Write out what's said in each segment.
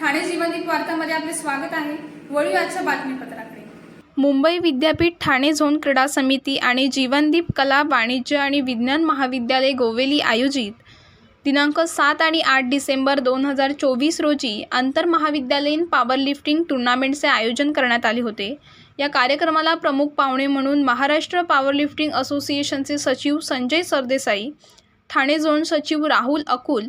वार्तामध्ये आपले स्वागत आहे. वळूया आजच्या बातमीपत्राकडे. मुंबई विद्यापीठ ठाणे झोन क्रीडा समिती आणि जीवनदीप कला वाणिज्य आणि विज्ञान महाविद्यालय गोवेली आयोजित दिनांक सात आणि आठ डिसेंबर दोन हजार चोवीस रोजी आंतरमहाविद्यालयीन पॉवर लिफ्टिंग टुर्नामेंटचे आयोजन करण्यात आले होते. या कार्यक्रमाला प्रमुख पाहुणे म्हणून महाराष्ट्र पॉवरलिफ्टिंग असोसिएशनचे सचिव संजय सरदेसाई ठाणे झोन सचिव राहुल अकुल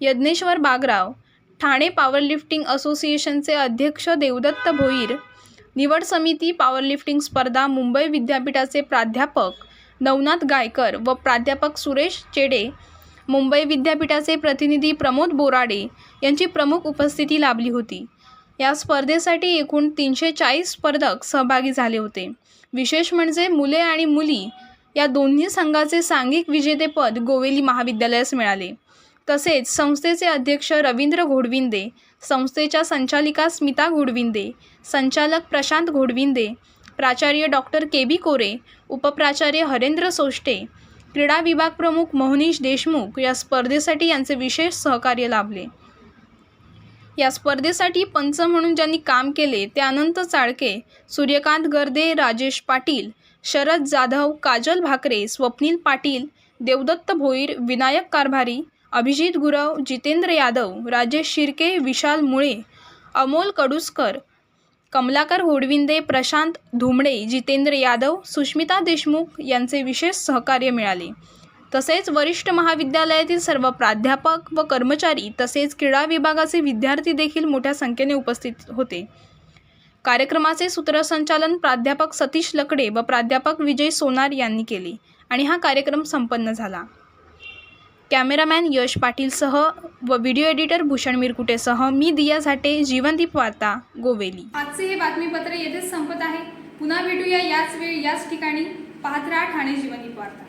यज्ञेश्वर बागराव ठाणे पॉवरलिफ्टिंग असोसिएशनचे अध्यक्ष देवदत्त भोईर निवड समिती पॉवरलिफ्टिंग स्पर्धा मुंबई विद्यापीठाचे प्राध्यापक नवनाथ गायकर व प्राध्यापक सुरेश चेडे मुंबई विद्यापीठाचे प्रतिनिधी प्रमोद बोराडे यांची प्रमुख उपस्थिती लाभली होती. या स्पर्धेसाठी एकूण तीनशे चाळीस स्पर्धक सहभागी झाले होते. विशेष म्हणजे मुले आणि मुली या दोन्ही संघाचे सांघिक विजेतेपद गोवेली महाविद्यालयास मिळाले. तसेच संस्थेचे अध्यक्ष रवींद्र घोडविंदे संस्थेच्या संचालिका स्मिता घोडविंदे संचालक प्रशांत घोडविंदे प्राचार्य डॉक्टर के बी कोरे उपप्राचार्य हरेंद्र सोष्टे क्रीडा विभाग प्रमुख मोहनीश देशमुख या स्पर्धेसाठी यांचे विशेष सहकार्य लाभले. या स्पर्धेसाठी पंच म्हणून ज्यांनी काम केले ते अनंत चाळके सूर्यकांत गर्दे राजेश पाटील शरद जाधव काजल भाकरे स्वप्नील पाटील देवदत्त भोईर विनायक कारभारी अभिजित गुरव जितेंद्र यादव राजेश शिर्के विशाल मुळे अमोल कडुसकर कमलाकर होडविंदे प्रशांत धुमडे जितेंद्र यादव सुष्मिता देशमुख यांचे विशेष सहकार्य मिळाले. तसेच वरिष्ठ महाविद्यालयातील सर्व प्राध्यापक व कर्मचारी तसेच क्रीडा विभागाचे विद्यार्थी देखील मोठ्या संख्येने उपस्थित होते. कार्यक्रमाचे सूत्रसंचालन प्राध्यापक सतीश लकडे व प्राध्यापक विजय सोनार यांनी केले आणि हा कार्यक्रम संपन्न झाला. कॅमेरामॅन यश पाटीलसह व व्हिडिओ एडिटर भूषण मिरकुटेसह मी दिया झाटे जीवनदीप वार्ता गोवेली. आजचे हे बातमीपत्र येथेच संपत आहे. पुन्हा भेटूया याच वेळी याच ठिकाणी. पाहत राहा ठाणे जीवनदीप वार्ता.